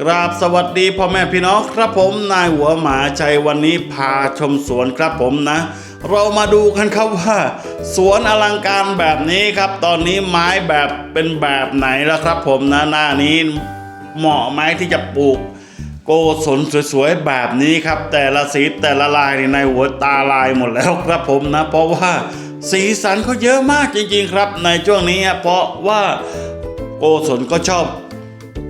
กราบสวัสดีพ่อแม่พี่น้องครับผมนายหัวหมาชัยวันนี้พาชมสวนครับผมนะ เรามาดูกันครับว่า สวนอลังการแบบนี้ครับ ตอนนี้ไม้แบบเป็นแบบไหนแล้วครับผมนะหน้านี้เหมาะไหมที่จะปลูก โกศลสวยๆแบบนี้ครับ แต่ละสีแต่ละลายนี่ในหัวตาลายหมดแล้วครับผมนะ เพราะว่าสีสันเขาเยอะมากจริงๆครับ ในช่วงนี้เพราะว่าโกศลก็ชอบ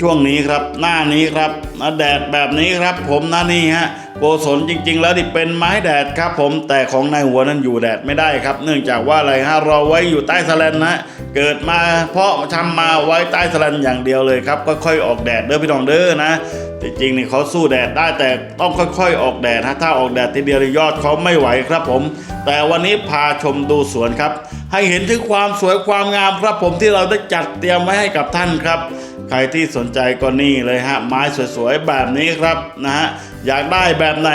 ช่วงนี้ครับหน้านี้ครับนะแดดแบบนี้ครับ ผมนะนี่ฮะโกศลจริง ๆ แล้วนี่เป็นไม้แดดครับ ผมแต่ของนายหัวนั้นอยู่แดดไม่ได้ครับ เนื่องจากว่าอะไรฮะเราไว้อยู่ใต้สแลนนะเกิดมาเพาะทำมาไว้ใต้สแลนอย่างเดียวเลยครับก็ค่อยออกแดดเด้อพี่น้องเด้อนะจริงๆนี่เขาสู้แดดได้แต่ต้องค่อยๆ ออกแดดนะถ้าออกแดดทีเดียวยอดเขาไม่ไหวครับผม แต่วันนี้พาชมดูสวนครับ ให้เห็นถึงความสวยความงามครับผมที่เราได้จัดเตรียมไว้ให้กับท่านครับ ใครที่สนใจก็นี่เลยฮะไม้สวยๆแบบนี้ครับนะฮะ อยากได้แบบไหน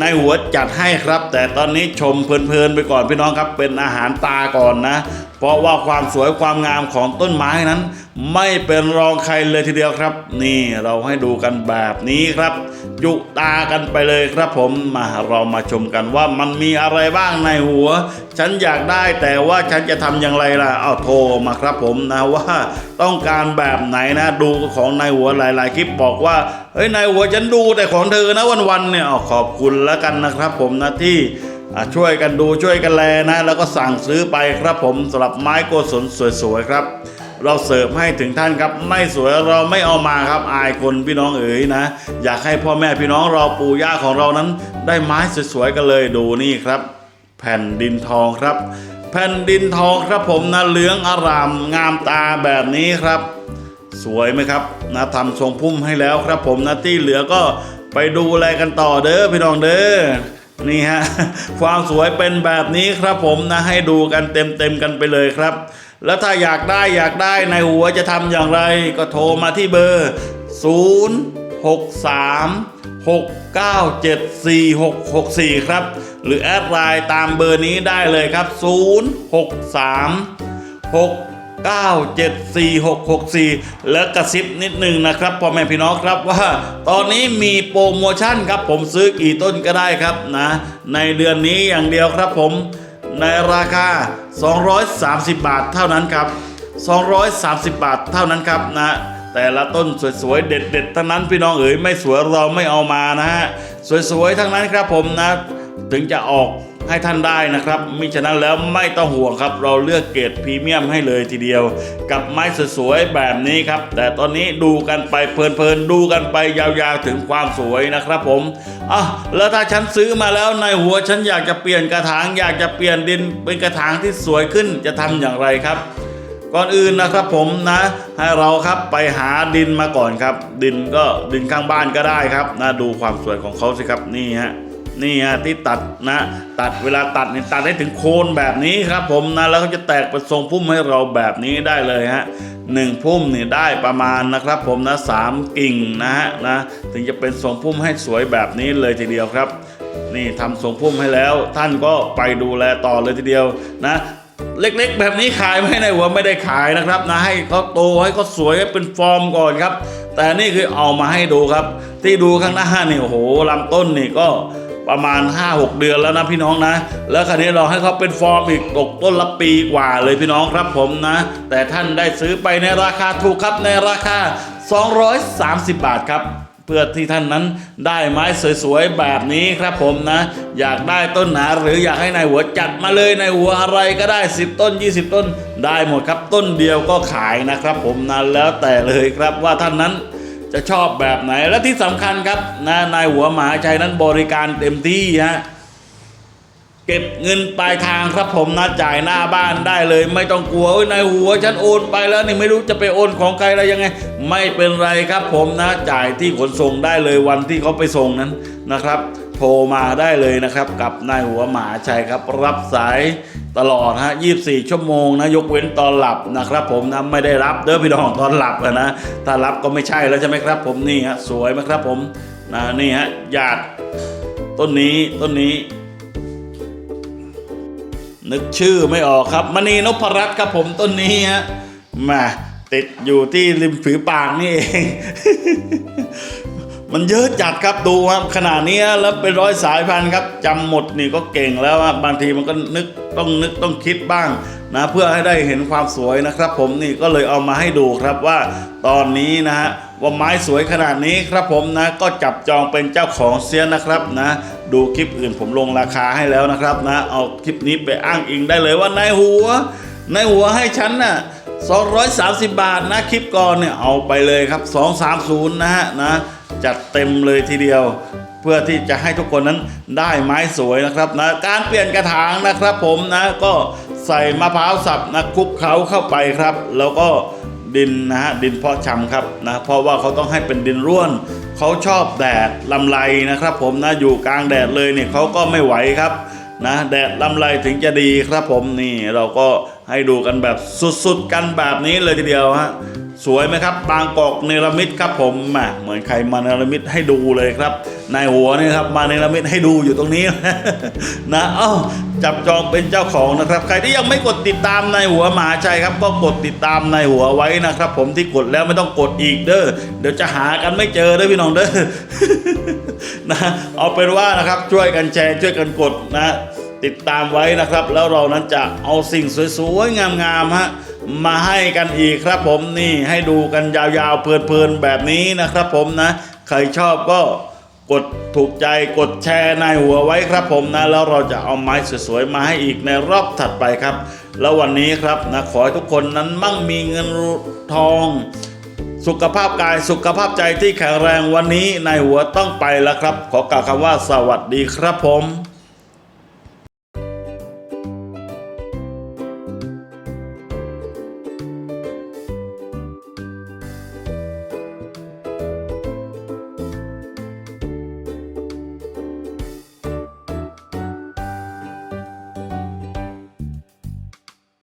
ในหัวจัดให้ครับ แต่ตอนนี้ชมเพลินๆไปก่อนพี่น้องครับ เป็นอาหารตาก่อนนะ เพราะว่าความสวยความงามของต้นไม้นั้น ไม่เป็นรองใครเลยทีเดียวครับ นี่เราให้ดูกันแบบนี้ครับ ยุตากันไปเลยครับผมมาเรามาชมกันว่ามันมีอะไรบ้างในหัว ฉันอยากได้แต่ว่าฉันจะทำอย่างไรล่ะเอาโทรมาครับผมนะว่าต้องการแบบไหนนะดูของในหัวหลาย ๆ คลิปบอกว่าเฮ้ยนายหัวฉันดูแต่ของเธอนะวันๆเนี่ยอขอบคุณแล้วกันนะครับ ผมนะที่ช่วยกันดูช่วยกันแลนะ แล้วก็สั่งซื้อไปครับผมสำหรับไม้โกศลสวยๆครับ เราเสิร์ฟให้ถึงท่านครับ ไม่สวยเราไม่เอามาครับ อายคนพี่น้องเอ๋ยนะ อยากให้พ่อแม่พี่น้องเราปู่ย่าของเรานั้น ได้ไม้สวยๆกันเลยดูนี่ครับ แผ่นดินทองครับ แผ่นดินทองครับผมนะเหลืองอารามงามตาแบบนี้ครับ สวยไหมครับนะทำทรงพุ่มให้แล้วครับผมนะที่เหลือก็ไปดูแลกันต่อเด้อพี่น้องเด้อนี่ฮะความสวยเป็นแบบนี้ครับผมนะให้ดูกันเต็มๆกันไปเลยครับ แล้วถ้าอยากได้อยากได้ในหัวจะทำอย่างไร ก็โทรมาที่เบอร์ 0 6 3 6 9 7 4 6 6 4 ครับ หรือแอดไลน์ตามเบอร์นี้ได้เลยครับ 0 6 3 6 9 7 4 6 6 4 แล้วกระซิบนิดนึงนะครับพ่อแม่พี่น้องครับว่า ตอนนี้มีโปรโมชั่นครับผมซื้อกี่ต้นก็ได้ครับนะ ในเดือนนี้อย่างเดียวครับผมในราคา 230 บาทเท่านั้นครับ 230 บาทเท่านั้นครับนะแต่ละต้นสวยๆ เด็ดๆ ทั้งนั้นพี่น้องเอ๋ยไม่สวยเราไม่เอามานะฮะสวยๆ ทั้งนั้นครับผมนะ ถึงจะออก ให้ท่านได้นะครับมิฉะนั้นแล้วไม่ต้องห่วงครับ เราเลือกเกรดพรีเมียมให้เลยทีเดียว กับไม้สวยๆแบบนี้ครับ แต่ตอนนี้ดูกันไปเพลินๆดูกันไปยาวๆถึงความสวยนะครับผมอะแล้วถ้าฉันซื้อมาแล้วในหัวฉันอยากจะเปลี่ยนกระถางอยากจะเปลี่ยนดินเป็นกระถางที่สวยขึ้นจะทำอย่างไรครับก่อนอื่นนะครับผมนะให้เราครับไปหาดินมาก่อนครับ ดินก็ดินข้างบ้านก็ได้ครับนะดูความสวยของเขาสิครับนี่ฮะ นี่ฮะที่ตัดนะ ตัดเวลาตัดเนี่ยตัดให้ถึงโคนแบบนี้ครับผมนะแล้วก็จะแตกเป็นทรงพุ่มให้เราแบบนี้ได้เลยฮะหนึ่งพุ่มเนี่ยได้ประมาณนะครับผมนะสามกิ่งนะฮะนะถึงจะเป็นทรงพุ่มให้สวยแบบนี้เลยทีเดียวครับ นี่ทำทรงพุ่มให้แล้ว ท่านก็ไปดูแลต่อเลยทีเดียวนะเล็กๆ แบบนี้ขายไม่ได้หัวไม่ได้ขายนะครับนะให้เขาโตให้เขาสวยให้เป็นฟอร์มก่อนครับ แต่นี่คือเอามาให้ดูครับ ที่ดูข้างหน้านี่โอ้โหลำต้นนี่ก็ ประมาณ 5-6 เดือนแล้วนะพี่น้องนะ แล้วคราวนี้เราให้เขาเป็นฟอร์มอีกตกต้นละปีกว่าเลยพี่น้องครับผมนะ แต่ท่านได้ซื้อไปในราคาถูกครับในราคา 230 บาทครับเพื่อที่ท่านนั้นได้ไม้สวยๆแบบนี้ครับผมนะ อยากได้ต้นหนาหรืออยากให้นายหัวจัดมาเลยนายหัวอะไรก็ได้ 10 ต้น 20 ต้น ได้หมดครับต้นเดียวก็ขายนะครับผมนะแล้วแต่เลยครับว่าท่านนั้น จะชอบแบบไหนและที่สำคัญครับนะนายหัวหมาชัยนั้นบริการเต็มที่ฮะเก็บเงินปลายทางครับผมนะจ่ายหน้าบ้านได้เลย ไม่ต้องกลัวในายหัวฉันโอนไปแล้วนี่ไม่รู้จะไปโอนของใครอะไรยังไง ไม่เป็นไรครับผมนะจ่ายที่ขนส่งได้เลยวันที่เขาไปส่งนั้นนะครับ โทรมาได้เลยนะครับ กับนายหัวหมาชัยครับ รับสายตลอดฮะ 24 ชั่วโมงนะ ยกเว้นตอนหลับนะครับ ผมนะไม่ได้รับเด้อพี่น้องตอนหลับนะ ถ้ารับก็ไม่ใช่แล้วใช่ไหมครับ ผมนี่ฮะสวยไหมครับผมนะนี่ฮะหยาดต้นนี้ต้นนี้ นึกชื่อไม่ออกครับมณีนพรัตน์ครับผมต้นนี้ฮะมาติดอยู่ที่ริมฝีปากนี่เอง มันเยอะจัดครับดูครับขนาดนี้แล้วเป็นร้อยสายพันธุ์ครับจำหมดนี่ก็เก่งแล้วอะบบางทีมันก็นึกต้องนึกต้องคิดบ้างนะเพื่อให้ได้เห็นความสวยนะครับ ผมนี่ก็เลยเอามาให้ดูครับว่าตอนนี้นะฮะว่าไม้สวยขนาดนี้ครับผมนะก็จับจองเป็นเจ้าของเสียนะครับนะ ดูคลิปอื่นผมลงราคาให้แล้วนะครับนะ เอาคลิปนี้ไปอ้างอิงได้เลยว่าในหัวในหัวให้ฉันน่ะ230 บาทนะคลิปก่อนเนี่ยเอาไปเลยครับ 230นะฮะนะ จัดเต็มเลยทีเดียว เพื่อที่จะให้ทุกคนนั้นได้ไม้สวยนะครับนะการเปลี่ยนกระถางนะครับ ผมนะก็ใส่มะพร้าวสับนะคลุกเคล้าเข้าไปครับ แล้วก็ดินนะฮะดินเพาะชำครับนะเพราะว่าเขาต้องให้เป็นดินร่วนเขาชอบแดดลำไรนะครับ ผมนะอยู่กลางแดดเลยเนี่ยเขาก็ไม่ไหวครับนะแดดลำไรถึงจะดีครับผมนี่เราก็ให้ดูกันแบบสุดๆกันแบบนี้เลยทีเดียวฮะ สวยไหมครับ บางกอกเนรมิตครับผมเหมือนใครมาเนรมิตให้ดูเลยครับนายหัวนี่ครับมาเนรมิตให้ดูอยู่ตรงนี้นะเอ้าจับจองเป็นเจ้าของนะครับ ใครที่ยังไม่กดติดตามนายหัวหมหาชัยครับ ก็กดติดตามนายหัวไว้นะครับ ผมที่กดแล้วไม่ต้องกดอีกเด้อเดี๋ยวจะหากันไม่เจอเด้อพี่น้องเด้อนะเอาเป็นว่านะครับช่วยกันแชร์ช่วยกันกดนะ ติดตามไว้นะครับ แล้วเรานั้นจะเอาสิ่งสวยๆงามๆฮะ มาให้กันอีกครับผมนี่ให้ดูกันยาวๆเพลินๆแบบนี้นะครับผมนะ ใครชอบก็กดถูกใจกดแชร์ในหัวไว้ครับผมนะ แล้วเราจะเอาไม้สวยๆมาให้อีกในรอบถัดไปครับ แล้ววันนี้ครับนะขอให้ทุกคนนั้นมั่งมีเงินทอง สุขภาพกายสุขภาพใจที่แข็งแรงวันนี้ในหัวต้องไปแล้วครับ ขอกล่าวคำว่าสวัสดีครับผม